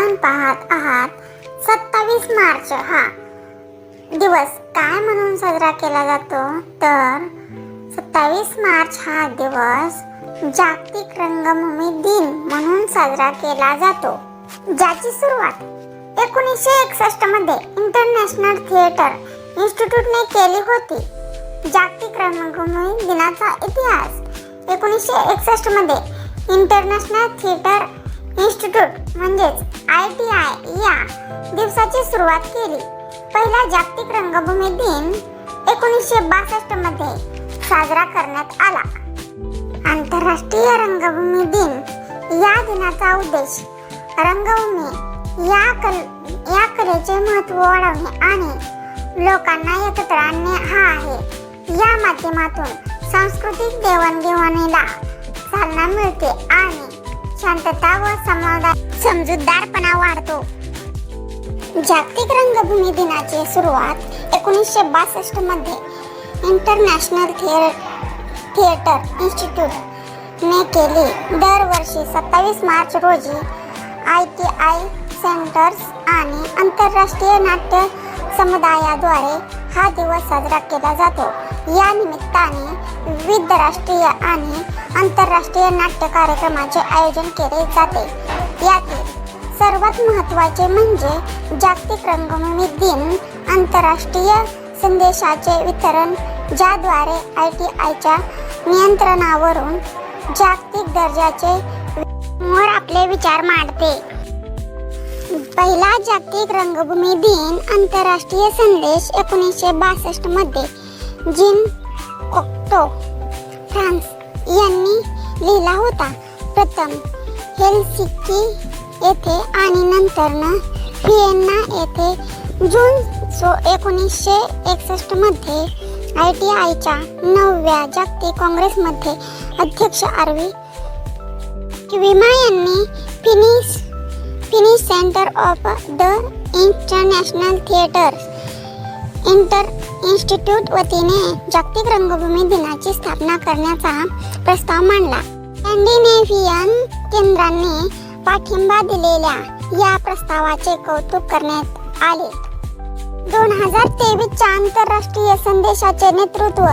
आपण पाहत आहात. सत्तावीस मार्च हा. दिवस काय म्हणून साजरा केला जातो? तर सत्तावीस मार्च हा दिवस जागतिक रंगभूमी दिन म्हणून साजरा केला जातो ज्याची सुरुवात एकोणीसशे एकसष्टमध्ये इंटरनॅशनल थिएटर इन्स्टिट्यूटने केली होती. जागतिक रंगभूमी दिनाचा इतिहास एकोणीसशे एकसष्टमध्ये इंटरनॅशनल थिएटर सुरुवात केली. पहिला जागतिक रंगभूमी दिन एकोणीसशे बासष्टमध्ये साजरा करण्यात आला. आंतरराष्ट्रीय रंगभूमी दिन या दिनाचा उद्देश रंगभूमी या कल या कलेचे महत्त्व वाढवणे आणि लोकांना एकत्र आणणे हा आहे. या माध्यमातून सांस्कृतिक देवाणघेवाणीला चालना मिळते आणि शांतता व समाधान समजूतदारपणा वाढतो. जागतिक रंगभूमी दिनाची सुरुवात एकोणीसशे बासष्टमध्ये इंटरनॅशनल थिए थिएटर इन्स्टिट्यूट ने केली. दरवर्षी सत्तावीस मार्च रोजी आय टी आय सेंटर्स आणि आंतरराष्ट्रीय नाट्य समुदायाद्वारे हा दिवस साजरा केला जातो. या निमित्ताने विविध राष्ट्रीय आणि आंतरराष्ट्रीय नाट्य कार्यक्रमाचे आयोजन केले जाते. यातील सर्वात महत्त्वाचे म्हणजे जागतिक रंगभूमी दिन आंतरराष्ट्रीय संदेशाचे वितरण ज्याद्वारे आय टी आयच्या नियंत्रणावरून जागतिक दर्जाचे वर आपले विचार मांडते. पहिला जागतिक रंगभूमी दिन आंतरराष्ट्रीय संदेश एकोणीसशे बासष्टमध्ये जिन कोक्टो फ्रान्स यांनी लिहिला होता. प्रथम हेलसिकी येथे आणि नंतरनं व्हिएन्ना येथे जून सो एकोणीसशे एकसष्टमध्ये आय टी आयच्या नवव्या जागतिक काँग्रेसमध्ये अध्यक्ष आरवी विमा यांनी Finnish Finnish centre of the international theatre inter institute वतीने जागतिक रंगभूमी दिनाची स्थापना करण्याचा प्रस्ताव मांडला. स्कॅन्डिनेव्हियन केंद्रांनी पाठिंबा दिलेल्या या प्रस्तावाचे कौतुक करण्यात आले. दोन हजार तेवीसच्या आंतरराष्ट्रीय संदेशाचे नेतृत्व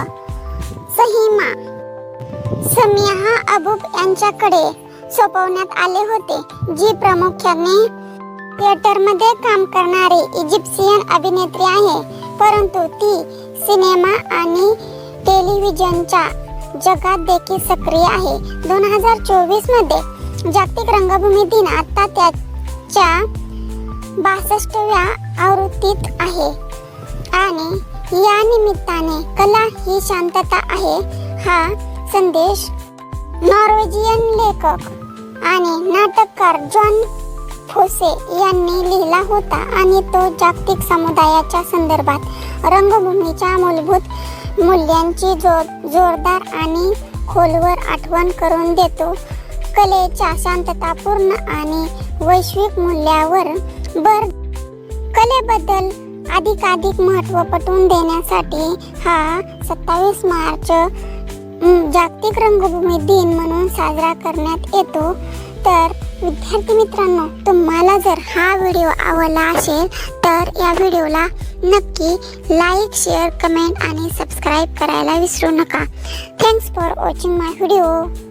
सहिमा समिया अबूब यांच्याकडे सोपवण्यात आले होते जी प्रामुख्याने थिएटरमध्ये काम करणारी इजिप्शियन अभिनेत्री आहे. परंतु ती सिनेमा आणि टेलिव्हिजनच्या जगात देखील सक्रिय आहे. दोन हजार चोवीसमध्ये जागतिक रंगभूमी दिन आता त्याच्या बासष्टव्या आवृत्तीत आहे. आणि या निमित्ताने कला ही शांतता आहे हा संदेश नॉर्वेजियन लेखक आणि नाटककार जॉन फोसे यांनी लिहिला होता. आणि तो जागतिक समुदायाच्या संदर्भात रंगभूमीच्या मूलभूत मूल्यांची जोर जोरदार आणि खोलवर आठवण करून देतो. कलेच्या शांततापूर्ण आणि वैश्विक मूल्यावर भर कलेबद्दल अधिकाधिक महत्त्व पटवून देण्यासाठी हा सत्तावीस मार्च जागतिक रंगभूमी दिन म्हणून साजरा करण्यात येतो. तर विद्यार्थी मित्रांनो तुम्हाला जर हा व्हिडिओ आवडला असेल तर या व्हिडिओला नक्की लाईक शेअर कमेंट आणि सबस्क्राईब करायला विसरू नका. Thanks for watching my video